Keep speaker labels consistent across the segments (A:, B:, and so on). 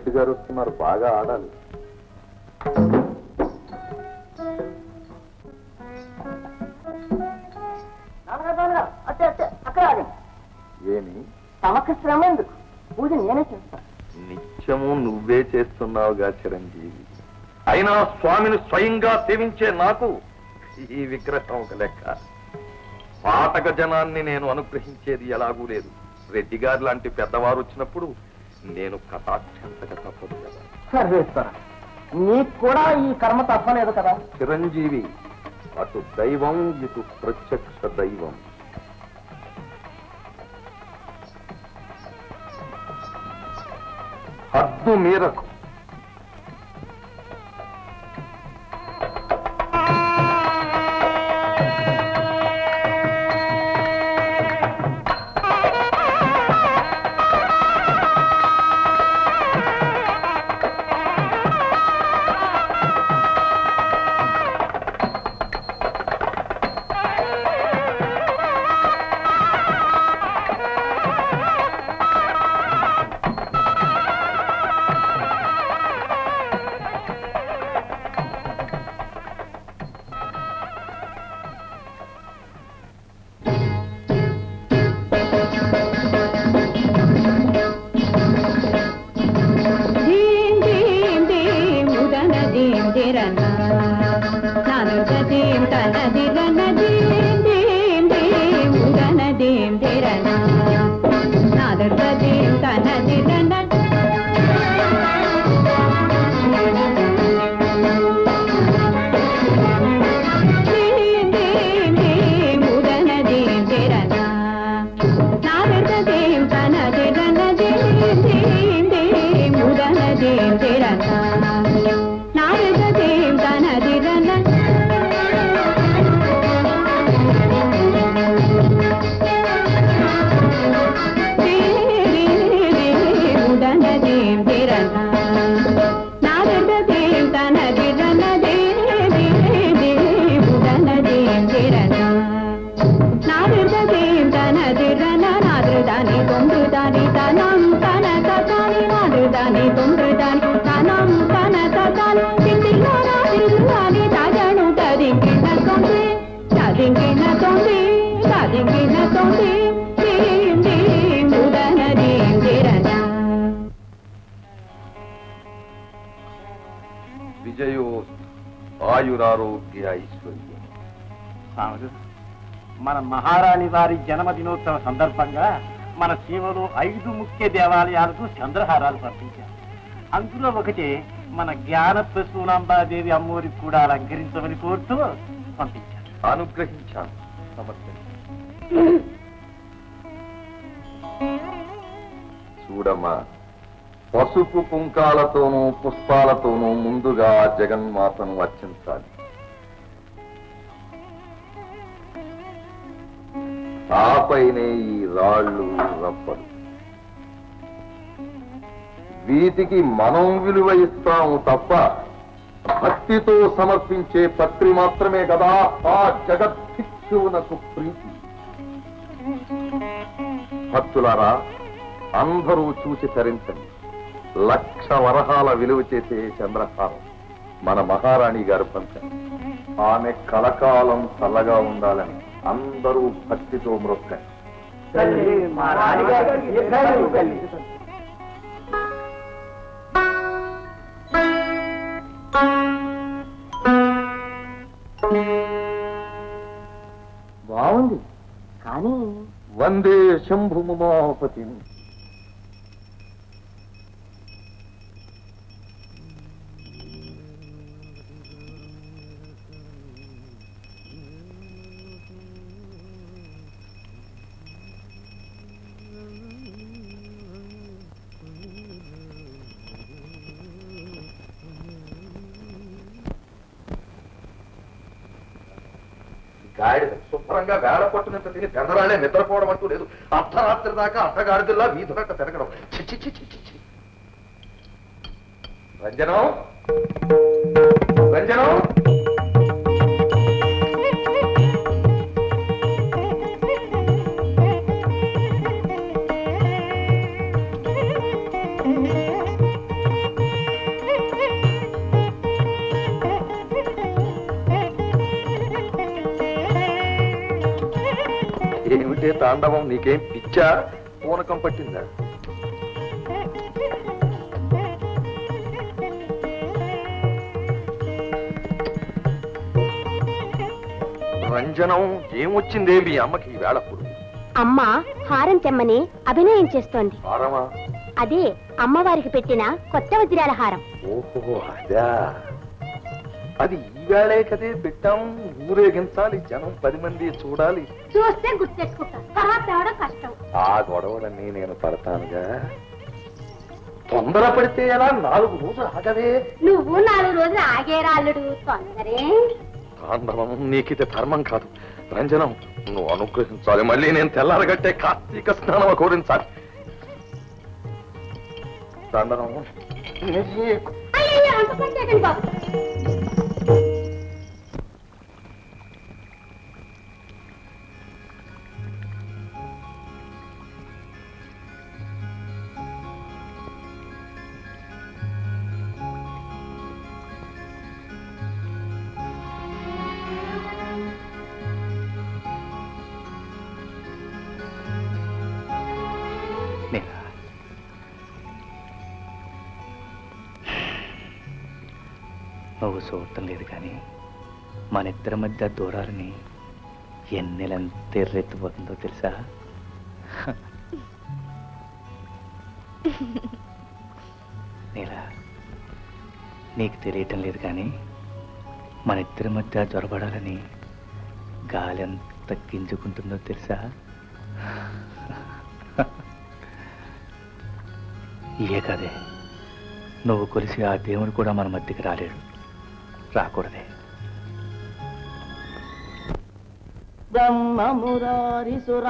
A: పెదరెడ్డి గారు వస్తున్నారు బాగా ఆడాలి. ఏమి?
B: తమకు శ్రమ ఎందుకు? పూజ నేనే చేస్తాను.
A: నిత్యము నువ్వే చేస్తున్నావుగా చిరంజీవి. అయినా స్వామిని స్వయంగా సేవించే నాకు ఈ విగ్రహం ఒక లెక్క. పాతక జనాన్ని నేను అనుగ్రహించేది ఎలాగూ లేదు. రెడ్డి గారు లాంటి పెద్దవారు వచ్చినప్పుడు నేను కథాక్షంతక తప్పదు కదా
B: సర్వేశ్వర నీకు కూడా ఈ కర్మ తప్పలేదు కదా?
A: చిరంజీవి అటు దైవం ఇటు ప్రత్యక్ష దైవం. హద్దు మీరకు ఆయురారోగ్య ఐశ్వర్యం
C: మన మహారాణి వారి జన్మదినోత్సవ సందర్భంగా మన సీమలో ఐదు ముఖ్య దేవాలయాలకు చంద్రహారాలు పంపించారు అందులో ఒకటి మన జ్ఞాన ప్రసూనాంబాదేవి అమ్మోరికి కూడా అలంకరించమని కోరుతూ పంపించారు.
A: అనుగ్రహించాను. సమర్పించాను చూడమ్మా పసుపు కుంకాలతోనూ పుష్పాలతోనూ ముందుగా జగన్మాతను అర్చించాలి. ఆపైనే ఈ రాళ్ళు రప్పలు వీటికి మనం విలువ ఇస్తాము తప్ప భక్తితో సమర్పించే పత్రి మాత్రమే కదా ఆ జగద్భిక్షువునకు ప్రీతి. భక్తులారా అందరూ చూసి తరించండి. లక్ష వరహాల విలువ చేసే చంద్రహారం మన మహారాణి గారు పంచం. ఆమె కలకాలం చల్లగా ఉండాలని అందరూ భక్తితో మ్రొక్కండి
B: బాగుంది. కానీ
A: వందే శంభు మమాపతి. గాడిద శుభ్రంగా వేళ పట్టునంత తిని పెందరాలే నిద్రపోవడం అంటూ లేదు. అర్ధరాత్రి దాకా అర్ధగాడిదల్లా వీధులక్క తిరగడం. చి, చి, చి, చి, చి, రంజనం? రంజనం? తాండవం నీకేం పిచ్చా? పూనకం పట్టిందా? రంజనం ఏమొచ్చిందే మీ అమ్మకి ఈ వేళప్పుడు
D: అమ్మ హారం తెమ్మని అభినయం చేస్తోంది.
A: హారమా?
D: అదే అమ్మవారికి పెట్టిన కొత్త వజ్రాల హారం.
A: ఓహో అదా. అది ఈ వేళే కదే పెట్టాం. ఊరేగించాలి జనం పది మంది చూడాలి.
D: చూస్తే తర్వాత తేవడం కష్టం.
A: ఆ గొడవలన్నీ నేను పడతానుగా. తొందర పడితే ఎలా నాలుగు రోజులు ఆగవే?
D: నువ్వు నాలుగు రోజులు ఆగేరాళ్ళుడు తొందరే.
A: తాండవం నీకిది ధర్మం కాదు. రంజనం నువ్వు అనుగ్రహించాలి. మళ్ళీ నేను తెల్లారగట్టే కార్తీక స్నానం కోరించాలి. తాండవం
D: అయ్యయ్యో, అంత పని చేయకండి బాబు.
E: నువ్వు చూడటం లేదు కానీ మన ఇద్దరి మధ్య దూరాలని ఎన్నెలంత ఎర్రెత్తిపోతుందో తెలుసా? నీలా నీకు తెలియటం లేదు కానీ మన ఇద్దరి మధ్య జ్వరపడాలని గాలి ఎంత గింజుకుంటుందో తెలుసా? ఇయే కదే నువ్వు కొలిసి ఆ దేవుడు కూడా మన మధ్యకి రాలేడు. రాకూడదే.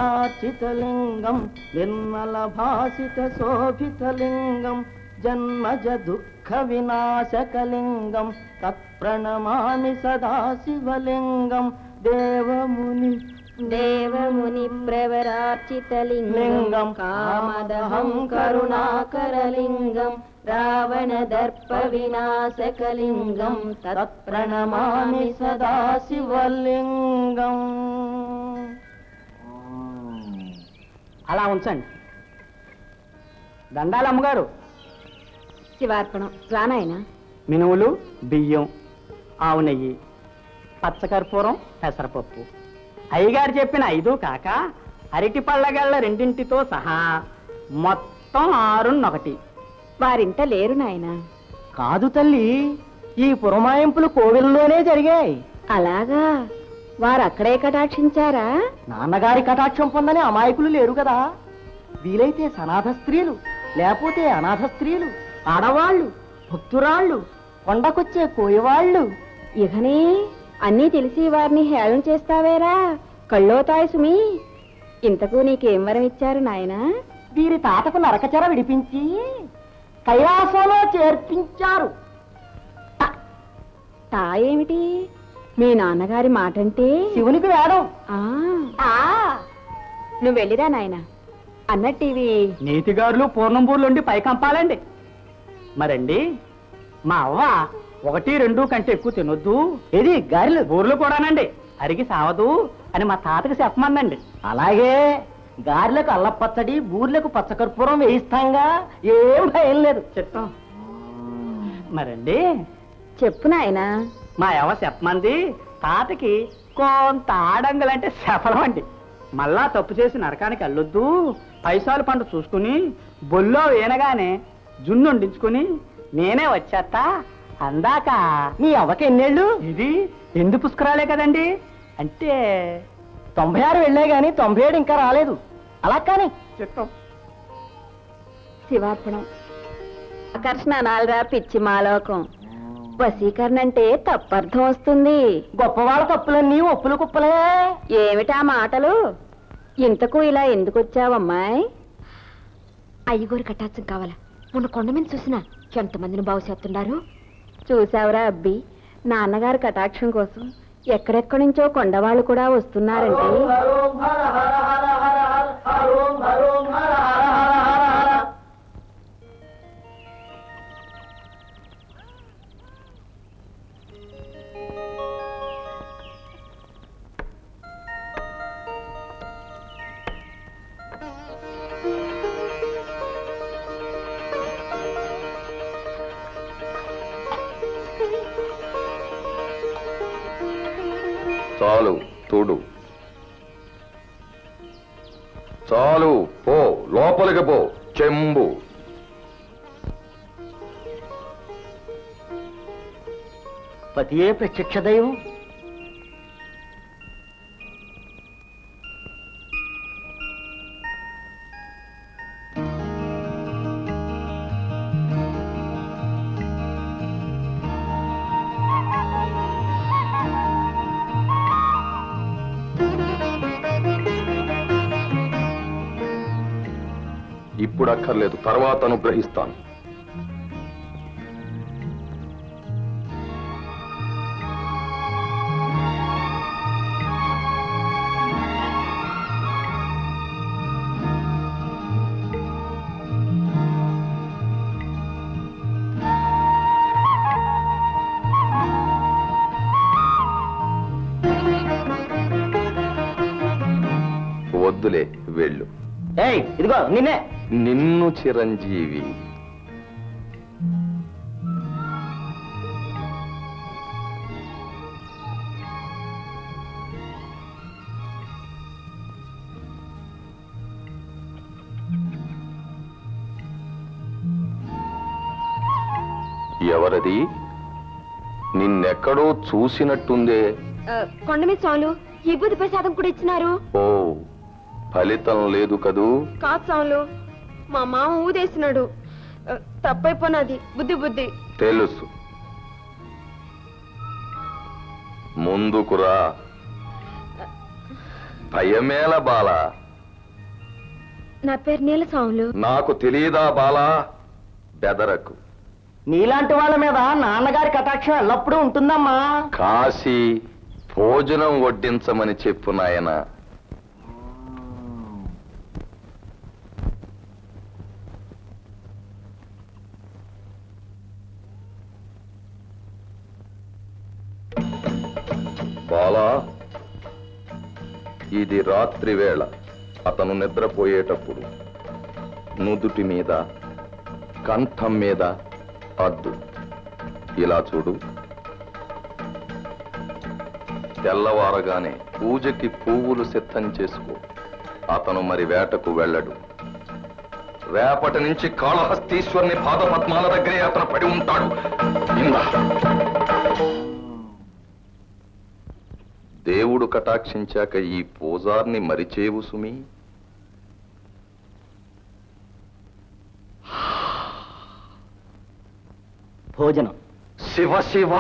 B: బ్రహ్మమురారిసురార్చితలింగం నిర్మల భాసిత శోభితలింగం జన్మజ దుఃఖ వినాశకలింగం తత్ప్రణమామి సదాశివలింగం దేవముని
D: దేవముని ప్రవరార్చితలింగం
B: లింగం
D: కామదహం కరుణాకరలింగం రావణ దర్ప వినాశకలింగం
B: తత్ప్రణమామి సదాశివలింగం అలా ఉంచండి. దండాలు అమ్మగారు.
F: శివార్పణం. రానాయన
B: మినువులు బియ్యం ఆవు నెయ్యి పచ్చకర్పూరం పెసరపప్పు. అయ్యగారు చెప్పిన ఐదు కాక అరటి పళ్ళగళ్ళ రెండింటితో సహా మొత్తం ఆరున్నొకటి.
F: వారింట లేరు నాయన.
B: కాదు తల్లి ఈ పురమాయింపులు కోవిల్లోనే జరిగాయి.
F: అలాగా? వారు అక్కడే కటాక్షించారా?
B: నాన్నగారి కటాక్షం పొందని అమాయకులు లేరు కదా. వీలైతే సనాథ స్త్రీలు లేకపోతే అనాథ స్త్రీలు ఆడవాళ్ళు భక్తురాళ్ళు కొండకొచ్చే కోయవాళ్ళు.
F: ఇకనే అన్నీ తెలిసి వారిని హేళన చేస్తావేరా? కళ్ళోతాయి సుమి. ఇంతకు నీకేం వరం ఇచ్చారు నాయనా?
B: వీరి తాతకు నరకచెర విడిపించి కైలాసంలో చేర్పించారు.
F: తా ఏమిటి? మీ నాన్నగారి మాటంటే?
B: శివునికి వేడం
F: ఆ. నువ్వు వెళ్ళిరా నాయన. అన్నట్టు
B: నీతిగారులు పూర్ణంబూర్లుండి పైకంపాలండి మరండి మా అవ్వ ఒకటి రెండు కంటే ఎక్కువ తినొద్దు. ఇది గారెలు? బూర్లు కూడానండి. అరిగి సావదు అని మా తాతకి చెప్పమందండి అలాగే. గారెలకు అల్లపచ్చడి బూర్లకు పచ్చకర్పూరం వేయిస్తాంగా? ఏం భయం లేదు. చెప్తాం మరండి.
F: చెప్పు నాయనా.
B: మా ఎవ చెప్పమంది తాతకి కొంత ఆడంగులంటే సఫలం అండి. మళ్ళా తప్పు చేసి నరకానికి వెళ్ళొద్దు పైసాలు పంట చూసుకుని బొల్లో వేనగానే జున్ను వండించుకుని నేనే వచ్చేస్తా. అందాక మీ అవ్వకి ఎన్నేళ్ళు? ఇది ఎందు పుష్కరాలే కదండి. అంటే తొంభై ఆరు వెళ్ళే గాని తొంభై ఏడు ఇంకా రాలేదు. అలా కానీ చెప్తాం
F: శివార్పణం. ఆకర్షణ అనాలిరా పిచ్చి మాలోకం. వశీకరణ అంటే తప్పర్థం వస్తుంది.
B: గొప్పవాళ్ళ తప్పులన్నీ ఒప్పులు కుప్పలే.
F: ఏమిటా మాటలు? ఇంతకు ఇలా ఎందుకు వచ్చావమ్మాయి
D: అయ్యగోరు కట్టాల్సిన కావాలా? మొన్న కొండ మీద చూసిన ఎంతమందిని బాగు చేస్తున్నారు
F: చూసావురా అబ్బి నాన్నగారి కటాక్షం కోసం ఎక్కడెక్కడి నుంచో కొండవాళ్ళు కూడా వస్తున్నారంటే.
A: చాలు పో లోపలికి పో చెంబు.
B: పతియే ప్రత్యక్ష దైవం?
A: ఇప్పుడు అక్కర్లేదు. తర్వాత అనుగ్రహిస్తాను. వద్దులే వెళ్ళు.
B: ఏయ్ ఇదిగో నిన్నే.
A: నిన్ను చిరంజీవి. ఎవరది? నిన్నెక్కడో చూసినట్టుందే.
C: ఆ, కొండ మీద స్వాములు ఈ బుద్ధి ప్రసాదం కూడా ఇచ్చినారు.
A: ఓ ఫలితం లేదు కదూ?
C: కాదు స్వాములు. మా మామ ఊదేసినాడు. ఆ, తప్పైపోయినది బుద్ధి బుద్ధి.
A: తెలుసు. ముందుకురా. భయమేల బాల.
C: నా పేరు నీల స్వాములు
A: నాకు తెలియదా బాల? బెదరకు.
B: నీలాంటి వాళ్ళ మీద నాన్నగారి కటాక్షం ఎల్లప్పుడూ ఉంటుందమ్మా.
A: కాశీ భోజనం వడ్డించమని చెప్పు నాయన. బాలా ఇది రాత్రి వేళ. అతను నిద్రపోయేటప్పుడు నుదుటి మీద కంఠం మీద అద్దు. ఇలా చూడు. తెల్లవారగానే పూజకి పువ్వులు సిద్ధం చేసుకో. అతను మరి వేటకు వెళ్ళడు. రేపటి నుంచి కాళహస్తీశ్వరుని పాదపద్మాల దగ్గరే అతను పడి ఉంటాడు. ఇందా. దేవుడు కటాక్షించాక ఈ పూజార్ని మరిచేవు సుమి.
B: భోజనం.
A: శివ శివ!